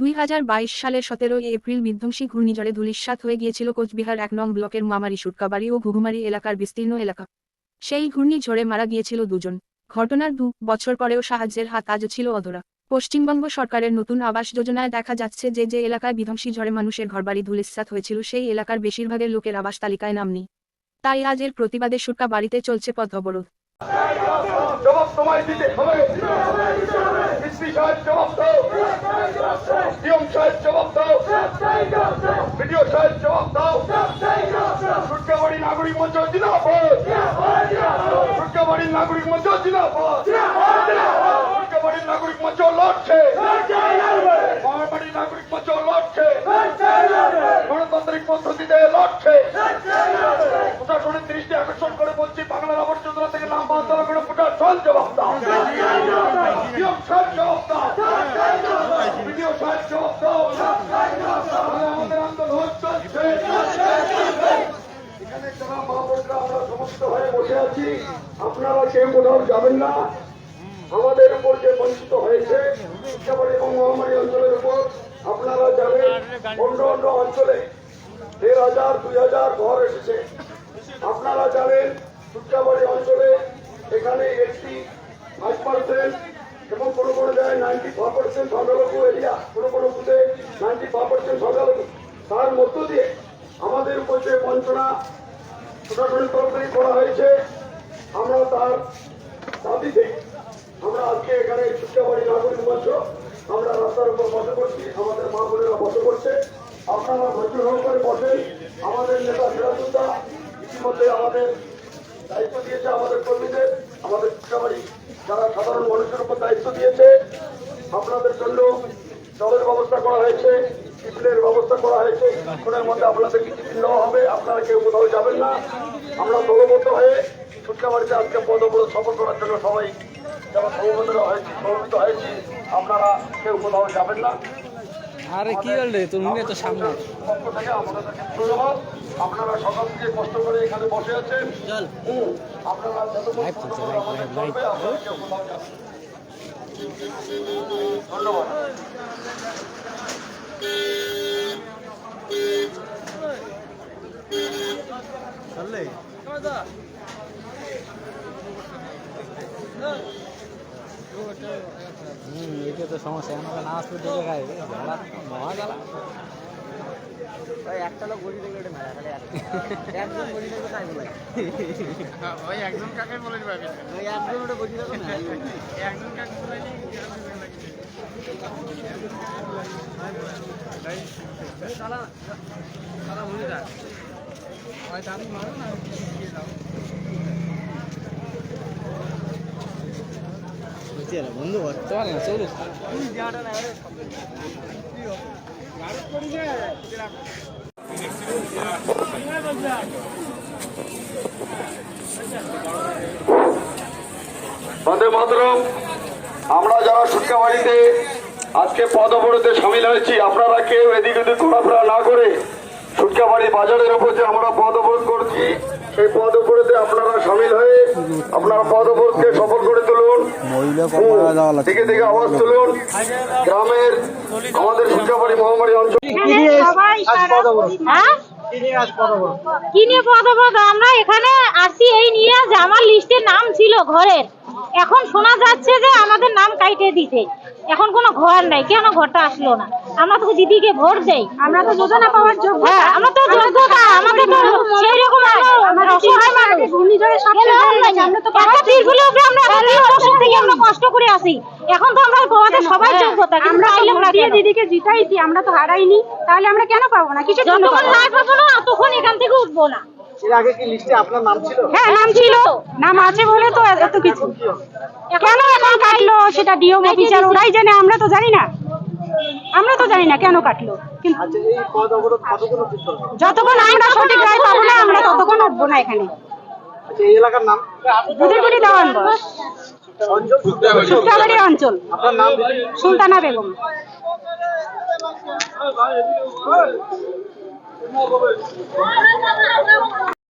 দুই হাজার বাইশ সালের সতেরোই এপ্রিল বিধ্বংসী ঘূর্ণিঝড়ে ধূলিসাৎ হয়ে গিয়েছিল কোচবিহার এক নং ব্লকের মামারি সুটকাবাড়ি ও ঘুঘুমারি এলাকার বিস্তীর্ণ এলাকা সেই ঘূর্ণিঝড়ে মারা গিয়েছিল দুজন ঘটনার দু বছর পরেও সাহায্যের হাত আজও ছিল অধরা পশ্চিমবঙ্গ সরকারের নতুন আবাস যোজনায় দেখা যাচ্ছে যে যে এলাকায় বিধ্বংসী ঝড়ে মানুষের ঘরবাড়ি ধূলিসাৎ হয়েছিল সেই এলাকার বেশিরভাগের লোকের আবাস তালিকায় নাম নেই তাই আজ এর প্রতিবাদে সুটকা বাড়িতে চলছে পথ অবরোধ মিস্ত্রি সাহেব জবাব দাও ডিএম সাহেব জবাব দাও বিডিও সাহেব জবাব দাও সুটকাবাড়ি নাগরিক মঞ্চ জিনাপদ সুটকাবাড়ির নাগরিক মঞ্চ লড়ছে মহাবাড়ির নাগরিক মঞ্চ বোনরা আমরা সমস্ত হয়ে বসে আছি আপনারা কেউ কোথাও যাবেন না আমাদের উপর যে বঞ্চিত হয়েছে এবং মহামারী অঞ্চলের উপর আপনারা জানেন অন্য অন্য অঞ্চলে দেড় হাজার দুই হাজার ঘর এসেছে আপনারা জানেন শিক্ষাবাড়ি অঞ্চলে এখানে একটি ফাইভ পার্সেন্ট এবং কোনো কোনো জায়গায় নাইনটি ফাইভ পার্সেন্ট সংখ্যালঘু এরিয়া, কোনো কোনো বুথে নাইনটি ফাইভ পার্সেন্ট সংখ্যালঘু। তার মধ্য দিয়ে আমাদের উপর যে বঞ্চনা প্রশাসনিক তরফ থেকে করা হয়েছে। আমরা তার দাবিতে আমরা আজকে এখানে শিক্ষাবাড়ি নাগরিক মঞ্চ, আমরা রাস্তার উপর বসে করছি আমাদের মা বোনেরা বসে করছে আপনারা ধৈর্য সহকারে বসেন। আমাদের নেতা সিরাজুদ্দা ইতিমধ্যে আমাদের দায়িত্ব দিয়েছে আমাদের কর্মীদের, আমাদের শিক্ষাবাড়ি যারা সাধারণ মানুষের উপর দায়িত্ব দিয়েছে, আপনাদের জন্য জলের ব্যবস্থা করা হয়েছে, টিফিনের ব্যবস্থা করা হয়েছে। কিছুক্ষণের মধ্যে আপনাদেরকে টিফিন দেওয়া হবে, আপনারা কেউ কোথাও যাবেন না। আমরা দলবদ্ধ হয়ে ছুটকাবাড়িতে আজকে পদবরোধ সফল করার জন্য সবাই যারা সমবেত হয়েছি সমবেত হয়েছি, আপনারা কেউ কোথাও যাবেন না। আরে কি বললে তুমি তো সামনে পক্ষ থেকে ধন্যবাদ আপনারা সকাল থেকে কষ্ট করে এখানে বসে আছেন। আপনারা লাইভ হুম এটা তো সমস্যা আমাকে না আসলে ঢুকে খাই। জ্বালা মহা জ্বালা। একটা লোক গড়ি দেখলে মেলা খালি একজন গড়ি তাই বলে। ওই একজন কাকে বলে দিবে ওই একজন ওটা গড়ি দেখবে না একজন কাকে বলে সালা সালা ভুলে যা দামি মারো না দিয়ে দাও বুঝছি না বন্ধু করতে না আমরা যারা সুটকাবাড়িতে আজকে পদ অবরোধে সামিল হয়েছি, আপনারা কেউ এদিক ওদিক ঘোরাফেরা না করে সুটকাবাড়ি বাজারের উপর যে আমরা পদ অবরোধ করছি সেই পদ আপনারা সামিল হয়ে আপনারা পদ সফল করে তুলুন। দিকে দিকে আওয়াজ তুলুন। গ্রামের আমাদের সুটকাবাড়ি মহামারী অঞ্চল হ্যাঁ? কি নিয়ে পদপদ আমরা এখানে আসি এই নিয়ে যে আমার লিস্টে নাম ছিল ঘরের। এখন শোনা যাচ্ছে যে আমাদের নাম কাইটে দিতে। এখন কোনো ঘর নাই কেন ঘরটা আসলো না? আমরা তো দিদিকে ভোট দেই। আমরা তো যোজনা পাওয়ার যোগ্য হ্যাঁ আমরা তো যোগ্যতা আমাদের তো সেই রকম আমরা অসহায় মানুষ আমরা তো একটা ত্রিশূলের উপরে আমরা এখন তিন বছর থেকে আমরা কষ্ট করে আসি। এখন তো আমরা আমাদের সবাই যোগ্যতা কিন্তু পাইলাম দিদিকে জিতাইছি আমরা তো হারাইনি। তাহলে আমরা কেন পাবো না? কিছু যতক্ষণ না। পাবো না ততক্ষণ এখান থেকে উঠবো না। এর আগে কি লিস্টে আপনার নাম ছিল? হ্যাঁ নাম ছিল। নাম আছে বলে তো এত কিছু। কেন এখন কাটলো? সেটা ডিও অফিসার ওরাই জানে আমরা তো জানি না। আমরা তো জানি না কেন কাটলো। কিন্তু আচ্ছা যতক্ষণ আমরা সঠিক রায় পাবো না আমরা ততক্ষণ উঠবো না এখানে। আচ্ছা এই এলাকার নাম? বুধেরগুড়ি দাওয়ান সুক্তাবাড়ি অঞ্চল। আপনার নাম? সুলতানা বেগম।